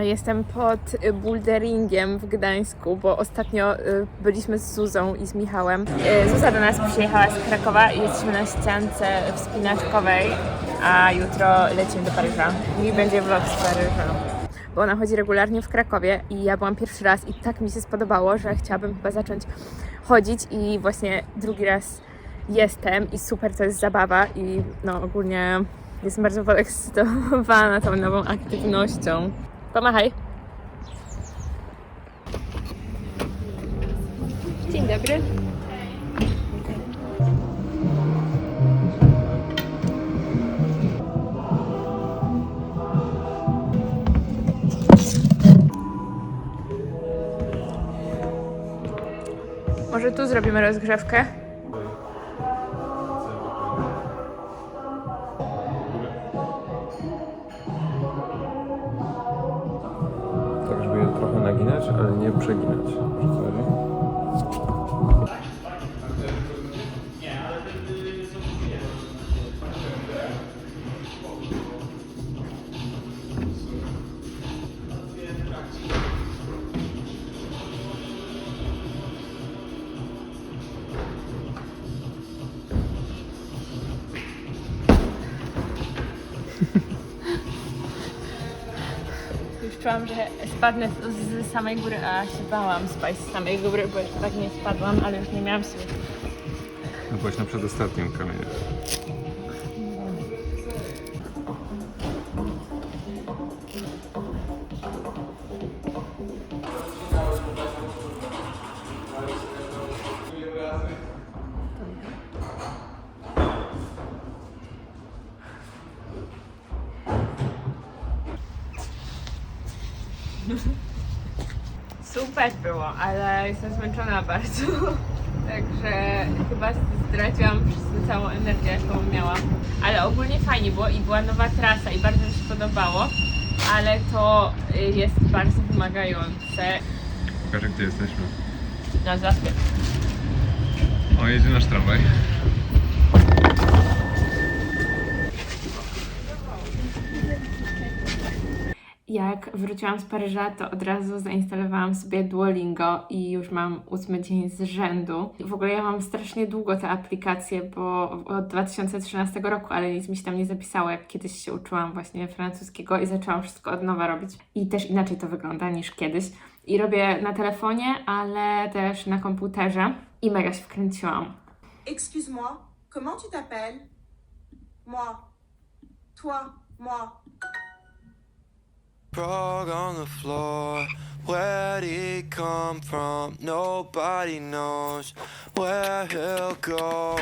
Jestem pod boulderingiem w Gdańsku, bo ostatnio y, byliśmy z Zuzą i z Michałem. Y, Zuza do nas przyjechała z Krakowa i jesteśmy na ściance wspinaczkowej, a jutro lecimy do Paryża. I będzie vlog z Paryża. Bo ona chodzi regularnie w Krakowie i ja byłam pierwszy raz i tak mi się spodobało, że chciałabym chyba zacząć chodzić i właśnie drugi raz jestem i super to jest zabawa i no ogólnie jestem bardzo podekscytowana tą nową aktywnością. Pomachaj. Dzień dobry. Może tu zrobimy rozgrzewkę? Ale czułam, że spadnę z samej góry, a się bałam spaść z samej góry, bo jeszcze tak nie spadłam, ale już nie miałam siły. No byłaś na przedostatnim kamieniu. Super było, ale jestem zmęczona bardzo. Także chyba straciłam wszyscy całą energię, jaką miałam. Ale ogólnie fajnie było i była nowa trasa i bardzo mi się podobało. Ale to jest bardzo wymagające. Pokażę, gdzie jesteśmy. Na zaspie. O, jedzie nasz tramwaj. Jak wróciłam z Paryża, to od razu zainstalowałam sobie Duolingo i już mam ósmy dzień z rzędu. W ogóle ja mam strasznie długo tę aplikację, bo od 2013 roku, ale nic mi się tam nie zapisało, jak kiedyś się uczyłam właśnie francuskiego i zaczęłam wszystko od nowa robić. I też inaczej to wygląda niż kiedyś. I robię na telefonie, ale też na komputerze i mega się wkręciłam. Excuse-moi, comment tu t'appelles Moi. Toi, moi. Frog on the floor. Where'd he come from? Nobody knows where he'll go.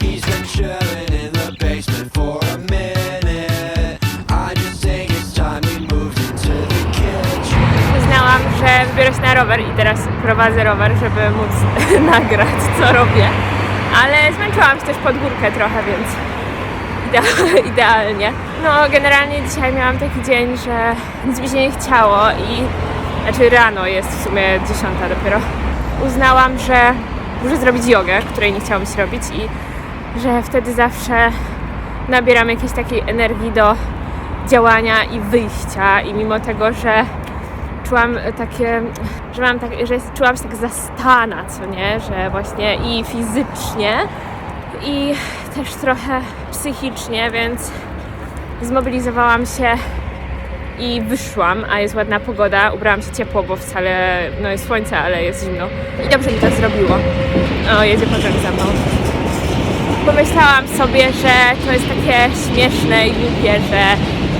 He's been chilling in the basement for a minute. I just think it's time moved into the kitchen. Uznałam, że wybiorę się na rower i teraz prowadzę rower, żeby móc nagrać, co robię. Ale zmęczyłam się też pod górkę trochę, więc idea- idealnie. No, generalnie dzisiaj miałam taki dzień, że nic mi się nie chciało i znaczy rano jest w sumie dziesiąta dopiero. Uznałam, że muszę zrobić jogę, której nie chciałam się robić i że wtedy zawsze nabieram jakiejś takiej energii do działania i wyjścia i mimo tego, że czułam takie, że mam tak, że czułam się tak zastana, co nie, że właśnie i fizycznie i też trochę psychicznie, więc zmobilizowałam się i wyszłam, a jest ładna pogoda, ubrałam się ciepło, bo wcale, no jest słońce, ale jest zimno i dobrze mi to zrobiło. O, jedzie pociąg za mną. Pomyślałam sobie, że to jest takie śmieszne i głupie, że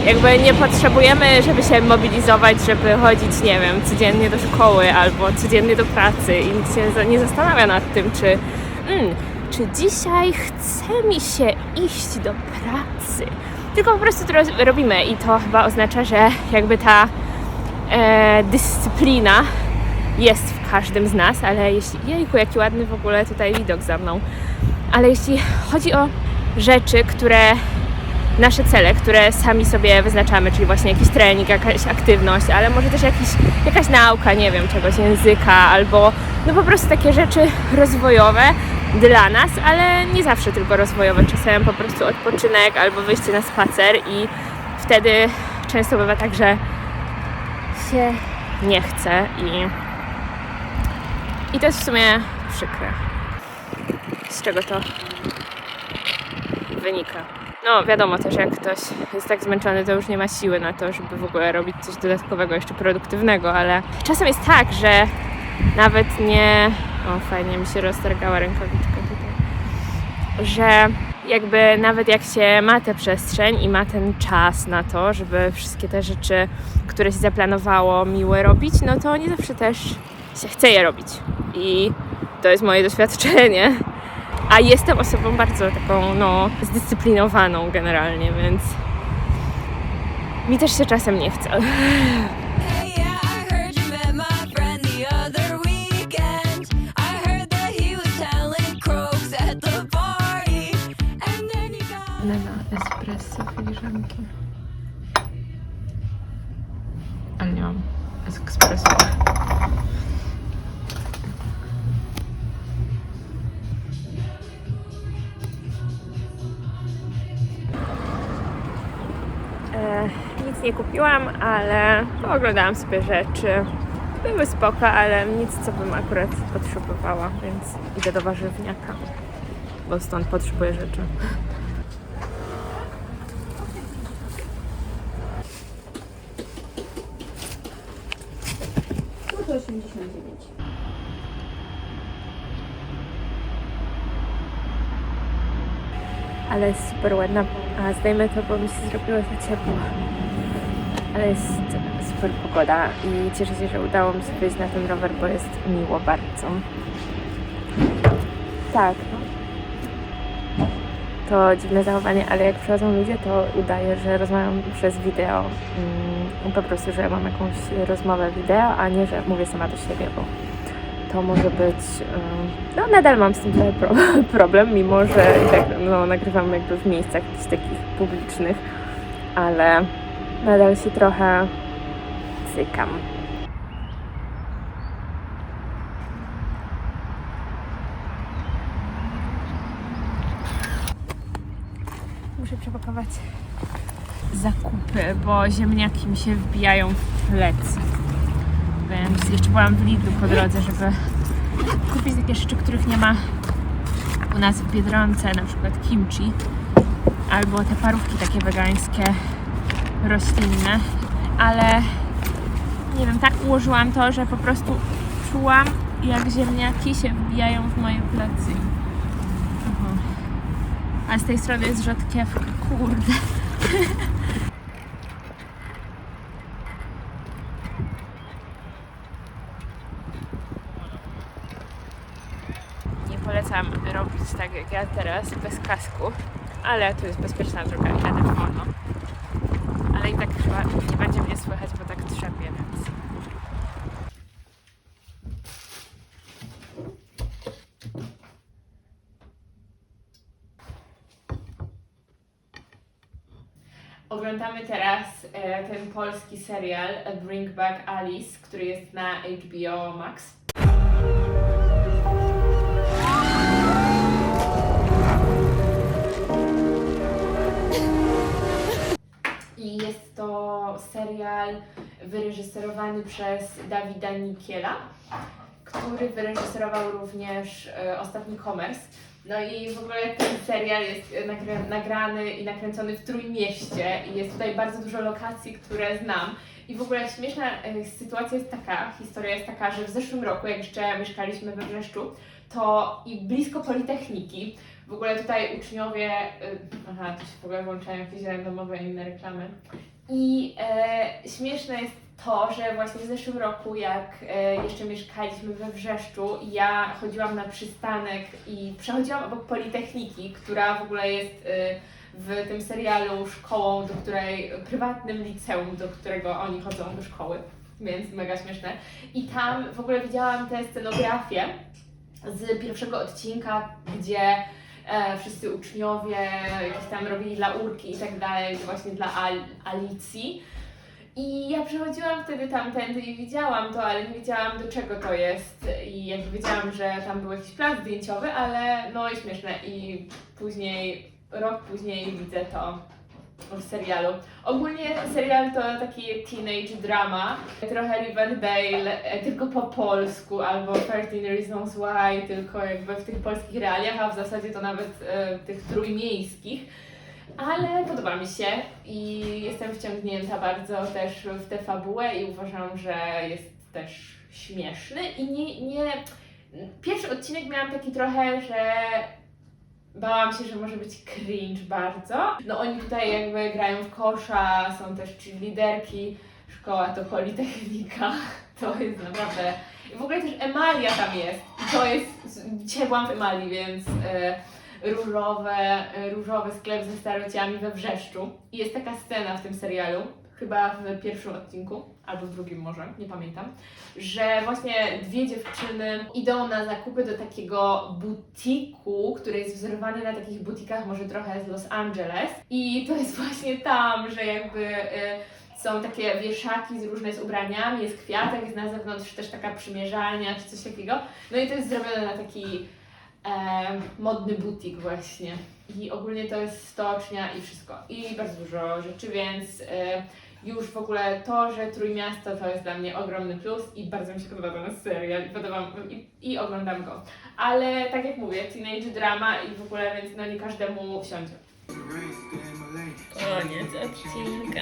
jakby nie potrzebujemy, żeby się mobilizować, żeby chodzić, nie wiem, codziennie do szkoły albo codziennie do pracy i nikt się nie zastanawia nad tym, czy mm, czy dzisiaj chce mi się iść do pracy. Tylko po prostu to robimy i to chyba oznacza, że jakby ta e, dyscyplina jest w każdym z nas, ale jeśli, jejku, jaki ładny w ogóle tutaj widok za mną, ale jeśli chodzi o rzeczy, które nasze cele, które sami sobie wyznaczamy, czyli właśnie jakiś trening, jakaś aktywność, ale może też jakiś, jakaś nauka, nie wiem, czegoś języka, albo no po prostu takie rzeczy rozwojowe dla nas, ale nie zawsze tylko rozwojowe, czasem po prostu odpoczynek albo wyjście na spacer i wtedy często bywa tak, że się nie chce i, i to jest w sumie przykre. Z czego to wynika? No, wiadomo też, jak ktoś jest tak zmęczony, to już nie ma siły na to, żeby w ogóle robić coś dodatkowego, jeszcze produktywnego, ale czasem jest tak, że nawet nie. O, fajnie mi się roztargała rękawiczka tutaj. Że jakby nawet jak się ma tę przestrzeń i ma ten czas na to, żeby wszystkie te rzeczy, które się zaplanowało, miłe robić, no to nie zawsze też się chce je robić. I to jest moje doświadczenie. A jestem osobą bardzo taką, no, zdyscyplinowaną generalnie, więc mi też się czasem nie chce. Filiżanki. Ale nie mam espresso. E, nic nie kupiłam, ale oglądałam sobie rzeczy. Były spoko, ale nic, co bym akurat potrzebowała, więc idę do warzywniaka, bo stąd potrzebuję rzeczy. Ale jest super ładna. A zdejmę to, bo mi się zrobiło za ciepło. Ale jest super pogoda i cieszę się, że udało mi się wyjść na ten rower, bo jest miło bardzo. Tak. To dziwne zachowanie, ale jak przychodzą ludzie, to udaję, że rozmawiam przez wideo. Mm, po prostu, że mam jakąś rozmowę wideo, a nie, że mówię sama do siebie, bo to może być. No, nadal mam z tym problem, mimo że tak no, nagrywam jakby w miejscach jakichś takich publicznych, ale nadal się trochę cykam. Muszę przepakować zakupy, bo ziemniaki mi się wbijają w plecy. Więc jeszcze byłam w Lidlu po drodze, żeby kupić takie rzeczy, których nie ma u nas w Biedronce, na przykład kimchi, albo te parówki takie wegańskie, roślinne, ale nie wiem, tak ułożyłam to, że po prostu czułam, jak ziemniaki się wbijają w moje plecy. Aha. A z tej strony jest rzodkiewka, kurde. Nie polecam robić tak jak ja teraz, bez kasku, ale tu jest bezpieczna droga, jadę w mono. Ale i tak chyba nie będzie mnie słychać, bo tak trzepie, więc... Oglądamy teraz e, ten polski serial Bring Back Alice, który jest na HBO Max. I jest to serial wyreżyserowany przez Dawida Nikiela, który wyreżyserował również e, Ostatni Komers. No i w ogóle ten serial jest e, nagra- nagrany i nakręcony w Trójmieście i jest tutaj bardzo dużo lokacji, które znam. I w ogóle śmieszna e, sytuacja jest taka, historia jest taka, że w zeszłym roku, jak jeszcze mieszkaliśmy we Wrzeszczu, to i blisko Politechniki, w ogóle tutaj uczniowie, y, aha, tu się w ogóle włączają jakieś randomowe inne reklamy. I e, śmieszne jest to, że właśnie w zeszłym roku, jak e, jeszcze mieszkaliśmy we Wrzeszczu, ja chodziłam na przystanek i przechodziłam obok Politechniki, która w ogóle jest e, w tym serialu szkołą, do której, prywatnym liceum, do którego oni chodzą do szkoły, więc mega śmieszne. I tam w ogóle widziałam tę scenografię z pierwszego odcinka, gdzie e, wszyscy uczniowie jakieś tam robili laurki i tak dalej, właśnie dla Al- Alicji. I ja przechodziłam wtedy tamtędy i widziałam to, ale nie wiedziałam do czego to jest i jakby wiedziałam, że tam był jakiś plan zdjęciowy, ale no i śmieszne i później, rok później widzę to w serialu. Ogólnie serial to taki teenage drama, trochę Riverdale, e, tylko po polsku, albo 13 Reasons Why, tylko jakby w tych polskich realiach, a w zasadzie to nawet e, tych trójmiejskich. Ale podoba mi się i jestem wciągnięta bardzo też w tę fabułę i uważam, że jest też śmieszny. I nie, nie... Pierwszy odcinek miałam taki trochę, że bałam się, że może być cringe bardzo. No oni tutaj jakby grają w kosza, są też liderki, szkoła to Politechnika, to jest naprawdę... I w ogóle też Emalia tam jest. To jest... Dzisiaj byłam w Emalii, więc... E, różowe, e, różowy sklep ze starociami we Wrzeszczu. I jest taka scena w tym serialu, chyba w pierwszym odcinku, albo w drugim może, nie pamiętam, że właśnie dwie dziewczyny idą na zakupy do takiego butiku, który jest wzorowany na takich butikach może trochę z Los Angeles. I to jest właśnie tam, że jakby... e, są takie wieszaki z różne z ubraniami, jest kwiatek, jest na zewnątrz też taka przymierzalnia czy coś takiego. No i to jest zrobione na taki modny butik właśnie. I ogólnie to jest stocznia i wszystko. I bardzo dużo rzeczy, więc e, już w ogóle to, że Trójmiasto to jest dla mnie ogromny plus i bardzo mi się podoba ten serial i, podoba, i, i oglądam go. Ale tak jak mówię, teenage drama i w ogóle, więc no nie każdemu wsiądzie. Koniec odcinka.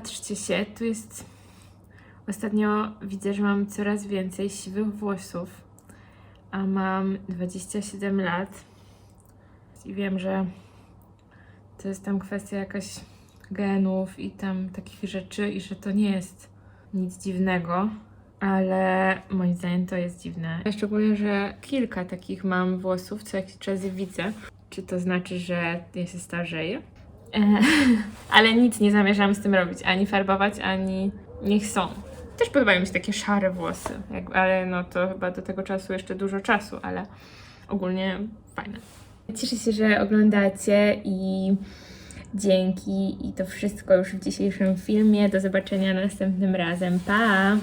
Patrzcie się, tu jest. Ostatnio widzę, że mam coraz więcej siwych włosów, a mam 27 lat. I wiem, że to jest tam kwestia jakaś genów i tam takich rzeczy, i że to nie jest nic dziwnego, ale moim zdaniem to jest dziwne. Szczególnie, że kilka takich mam włosów, co jakiś czas widzę. Czy to znaczy, że ja się starzeję? E, ale nic nie zamierzam z tym robić, ani farbować, ani niech są. Też podobają mi się takie szare włosy, ale no to chyba do tego czasu jeszcze dużo czasu, ale ogólnie fajne. Cieszę się, że oglądacie i dzięki i to wszystko już w dzisiejszym filmie. Do zobaczenia następnym razem. Pa!